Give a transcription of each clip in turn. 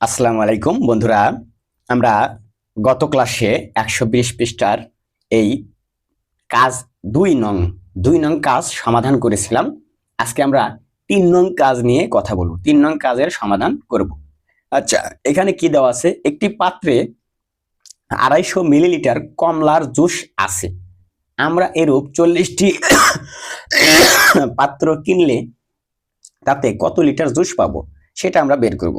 আসসালামু আলাইকুম, বন্ধুরা। আমরা গত ক্লাসে একশো বিশ পৃষ্ঠার এই কাজ দুই নং দুই নং কাজ সমাধান করেছিলাম। আজকে আমরা তিন নং কাজ নিয়ে কথা বলব। তিন নং কাজের সমাধান করব। আচ্ছা এখানে কি দেওয়া আছে? একটি পাত্রে আড়াইশো মিলিলিটার কমলার জুস আছে। আমরা এরূপ চল্লিশটি পাত্র কিনলে তাতে কত লিটার জুস পাবো সেটা আমরা বের করব।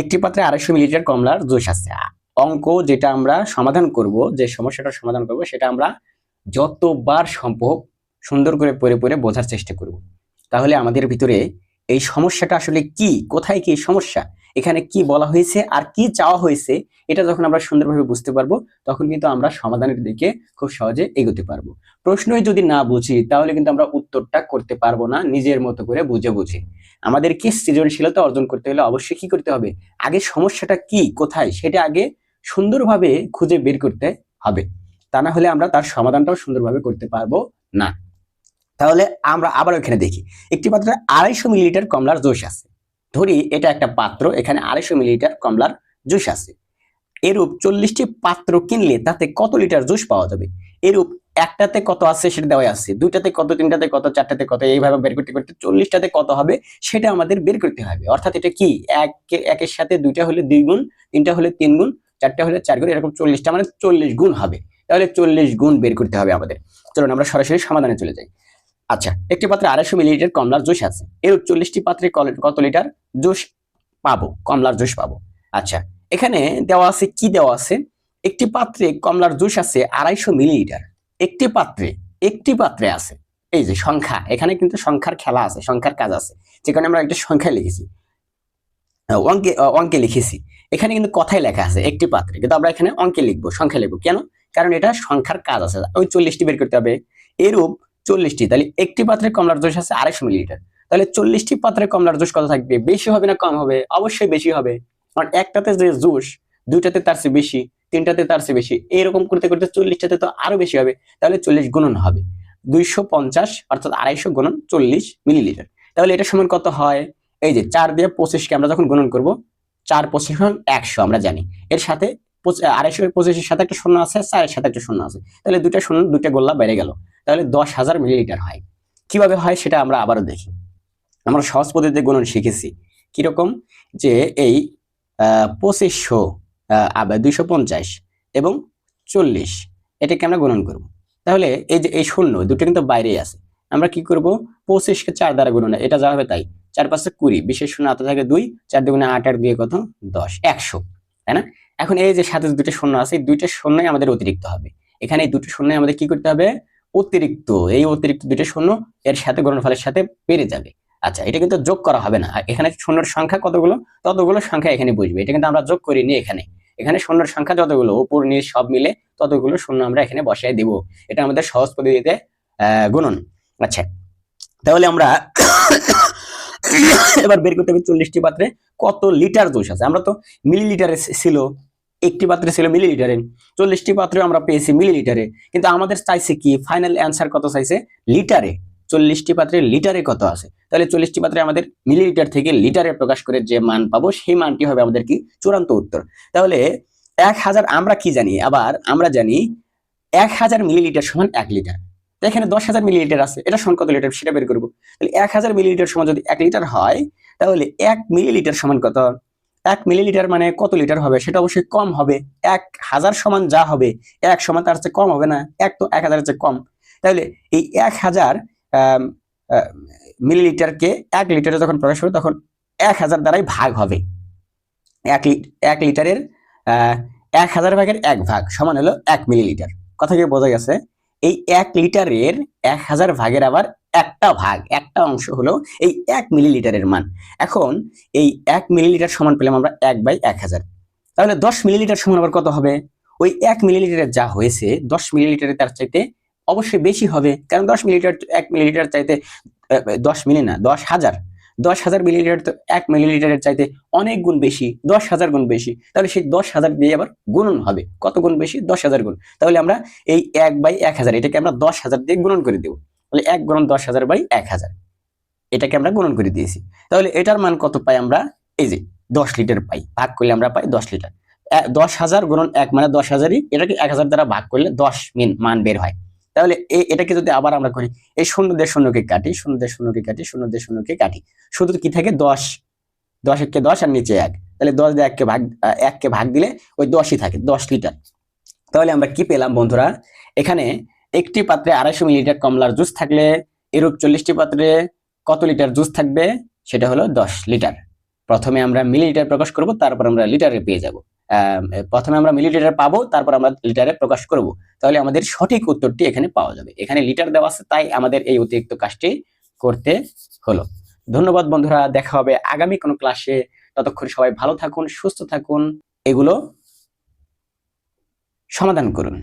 একটি পাত্রে আড়াইশো মিলিলিটার কমলার জুস আছে। অঙ্ক যেটা আমরা সমাধান করব, যে সমস্যাটা সমাধান করব, সেটা আমরা যতবার সম্ভব সুন্দর করে পরে পরে বোঝার চেষ্টা করব। তাহলে আমাদের ভিতরে এই সমস্যাটা আসলে কি? কোথায় কি সমস্যা? এখানে কি বলা হয়েছে আর কি চাওয়া হয়েছে, এটা যখন আমরা সুন্দরভাবে বুঝতে পারব, তখন কিন্তু আমরা সমাধানের দিকে খুব সহজে এগোতে পারব। প্রশ্নই যদি না বুঝি, তাহলে কিন্তু আমরা উত্তরটা করতে পারব না, নিজের মতো করে বুঝে বুঝে। আমাদেরকে সৃজনশীলতা অর্জন করতে হলে অবশ্যই কি করতে হবে? আগে সমস্যাটা কি, কোথায়, সেটা আগে সুন্দরভাবে খুঁজে বের করতে হবে। তা না হলে আমরা তার সমাধানটাও সুন্দরভাবে করতে পারব না। তাহলে আমরা আবার ওখানে দেখি, একটি পাত্রে আড়াইশো মিলিলিটার কমলার জোশ আছে। ধরি এটা একটা পাত্র, এখানে আড়াইশো মিলিলিটার কমলার জুস আছে। এরূপ চল্লিশটি পাত্র কিনলে তাতে কত লিটার জুস পাওয়া যাবে? এরূপ একটাতে কত আছে সেটা দেওয়া আছে, দুইটাতে কত, তিনটাতে কত, চারটাতে কত, এইভাবে বের করতে করতে চল্লিশটাতে কত হবে সেটা আমাদের বের করতে হবে। অর্থাৎ এটা কি? এক, একের সাথে দুইটা হলে দুই গুণ, তিনটা হলে তিন গুণ, চারটা হলে চার গুণ, এরকম চল্লিশটা মানে চল্লিশ গুণ হবে। তাহলে চল্লিশ গুণ বের করতে হবে আমাদের। চলুন আমরা সরাসরি সমাধানে চলে যাই। আচ্ছা একটি পাত্রে আড়াইশো মিলিলিটার কমলার জুস আছে। এর চল্লিশটি পাত্রে কত লিটার? জুস পাবো, কমলার জুস পাবো। আচ্ছা এখানে দেওয়া আছে, কি দেওয়া আছে? একটি পাত্রে কমলার জুস আছে আড়াইশো মিলিলিটার। একটি পাত্রে একটি পাত্রে আছে। এই যে সংখ্যা, এখানে কিন্তু সংখ্যার খেলা আছে, সংখ্যার কাজ আছে। যেখানে আমরা একটা সংখ্যা লিখেছি। অঙ্কে অঙ্কে লিখেছি। এখানে কিন্তু কথাই লেখা আছে, একটি পাত্রে। কিন্তু আমরা এখানে অঙ্কে লিখব, সংখ্যা লিখব। কেন? কারণ এটা সংখ্যার কাজ আছে। ওই চল্লিশটি বের করতে হবে। এরূপ চল্লিশটি। তাহলে একটি পাত্রে কমলার জুস আছে আড়াইশো মিলিলিটার। তাহলে চল্লিশটি পাত্রে কমলার জুস কত থাকবে? বেশি হবে না কম হবে? অবশ্যই বেশি হবে। কারণ একটাতে যে জুস, দুইটাতে তার চেয়ে বেশি, তিনটাতে তার চেয়ে বেশি, এরকম করতে করতে চল্লিশটাতে তো আরও বেশি হবে। তাহলে চল্লিশ গুণন হবে। দুইশো পঞ্চাশ অর্থাৎ আড়াইশো গুণন চল্লিশ মিলিলিটার। তাহলে এটা সমান কত হয়? এই যে চার দিয়ে পঁচিশকে আমরা যখন গুণন করব, চার পঁচিশ একশো আমরা জানি। এর সাথে আড়াইশো পঁচিশের সাথে একটা শূন্য আছে, চারের সাথে একটা শূন্য আছে। তাহলে দুইটা শূন্য দুইটা গোল্লা বেড়ে গেল। তাহলে দশ হাজার মিলিলিটার হয়। কীভাবে হয় সেটা আমরা আবারও দেখি। আমরা সহজ পদ্ধতিতে গুণন শিখেছি। কীরকম? যে এই পঁচিশশো দুইশো পঞ্চাশ এবং চল্লিশ, এটাকে আমরা গুণন করব। তাহলে এই যে এই শূন্য দুটো কিন্তু বাইরেই আছে। আমরা কি করব? পঁচিশকে চার দ্বারা গুণন এটা যা হবে তাই। চার পাঁচে কুড়ি, বিশেষ শূন্য হাতে থাকে দুই, চার দুগুণে আট আট দুই কত? দশ, একশো, তাই না? এখন এই যে সাথে দুটো শূন্য আছে, এই দুইটা শূন্যই আমাদের অতিরিক্ত হবে। এখানে এই দুটো শূন্যই আমাদের কি করতে হবে? অতিরিক্ত। এই অতিরিক্ত দুটো শূন্য এর সাথে গুণনফলের সাথে বেড়ে যাবে। আচ্ছা এটা কিন্তু যোগ করা হবে না। এখানে শূন্যর সংখ্যা কতগুলো? ততগুলো সংখ্যা এখানে বুঝবে এটা কিন্তু আমরা যোগ করিনি এখানে। এখানে শূন্যর সংখ্যা যতগুলো, উপর, নিচ, সব মিলে ততগুলো শূন্য আমরা এখানে বসায় দিব। এটা আমাদের সহজ পদ্ধতিতে গুণন। আচ্ছা তাহলে আমরা এবার বের করতে হবে চল্লিশটি পাত্রে। কত লিটার দোষ আছে? আমরা তো মিলিলিটারে ছিল। একটি পাত্রে ছিল মিলিলিটারে চল্লিশটি পাত্রে আমরা পেয়েছি মিলিলিটারে কিন্তু আমাদের চাইছে কি? ফাইনাল অ্যান্সার কত চাইছে? লিটারে। চল্লিশটি পাত্রে লিটারে কত আছে? তাহলে চল্লিশটি পাত্রে আমাদের মিলিলিটার থেকে লিটারে প্রকাশ করে যে মান পাবো, সেই মানটি হবে আমাদের কি? চূড়ান্ত উত্তর। তাহলে এক হাজার আমরা কি জানি? আবার আমরা জানি এক হাজার মিলিলিটার সমান এক লিটার। এখানে দশ হাজার মিলিলিটার আছে। এটা সমান কত লিটার? সেটা বের করব। তাহলে এক হাজার মিলিলিটার সমান যদি এক লিটার হয়, তাহলে এক মিলিলিটার সমান কত? এক মিলিলিটার মানে কত লিটার হবে? সেটা অবশ্যই কম হবে। এক হাজার সমান যা হবে, এক সমান তার চেয়ে কম হবে না। এক তো এক হাজারের চেয়ে কম। তাহলে এই এক হাজার মিলিলিটারকে এক লিটারে যখন প্রকাশ করবে তখন এক হাজার দ্বারাই ভাগ হবে। এক এক লিটারের এক হাজার ভাগের এক ভাগ সমান হলো এক মিলিলিটার কথা কি বোঝা গেছে? এই এক লিটারের এক হাজার ভাগের আবার একটা ভাগ, একটা অংশ হলো এই এক মিলিলিটারের মান। এখন এই এক মিলিলিটার সমান পেলাম আমরা এক বাই এক হাজার। তাহলে দশ মিলিলিটার সমান আবার কত হবে? ওই এক মিলিলিটারের যা হয়েছে, দশ মিলিলিটারে তার চাইতে অবশ্যই বেশি হবে। কারণ দশ মিলিলিটার এক মিলিলিটার চাইতে দশ মিলি না, দশ হাজার। দশ হাজার মিলিলিটার তো এক মিলিলিটারের চাইতে অনেক গুণ বেশি, দশ হাজার গুণ বেশি। তাহলে সেই দশ হাজার দিয়ে আবার গুণন হবে। কত গুণ বেশি? দশ হাজার গুণ। তাহলে আমরা এই এক বাই এক হাজার, এটাকে আমরা দশ হাজার দিয়ে গুণন করে দেবো। তাহলে এক গুণন দশ হাজার বাই এক হাজার। এটাকে আমরা গুণন করে দিয়েছি। তাহলে এটার মান কত পাই আমরা? এই যে দশ লিটার পাই। ভাগ করলে আমরা পাই দশ লিটার। দশ হাজার গুণন এক মানে দশ হাজারই। এটাকে এক হাজার দ্বারা ভাগ করলে দশ মিন মান বের হয়। তাহলে এটাকে যদি আবার আমরা করি, এই শূন্য দিয়ে শূন্যকে কাটি, শূন্য দিয়ে শূন্যকে কাটি, শূন্য দিয়ে শূন্যকে কাটি। শুধু কি থাকে? দশ। দশ এককে দশ আর নিচে এক। তাহলে দশ দিয়ে এককে ভাগ এককে ভাগ দিলে ওই দশই থাকে, দশ লিটার। তাহলে আমরা কি পেলাম বন্ধুরা? এখানে একটি পাত্রে আড়াইশো মিলিলিটার কমলার জুস থাকলে, এরূপ চল্লিশটি পাত্রে কত লিটার জুস থাকবে? সেটা হলো দশ লিটার। প্রথমে আমরা মিলিলিটার প্রকাশ করব, তারপর আমরা লিটারে পেয়ে যাব। প্রথমে আমরা মিলিলিটার পাবো, তারপর আমরা লিটারে প্রকাশ করব। তাহলে আমাদের সঠিক উত্তরটি এখানে পাওয়া যাবে। এখানে লিটার দেওয়া আছে, তাই আমাদের এই অতিরিক্ত কাজটি করতে হলো। ধন্যবাদ বন্ধুরা, দেখা হবে আগামী কোনো ক্লাসে। ততক্ষণ সবাই ভালো থাকুন, সুস্থ থাকুন। এগুলো সমাধান করুন।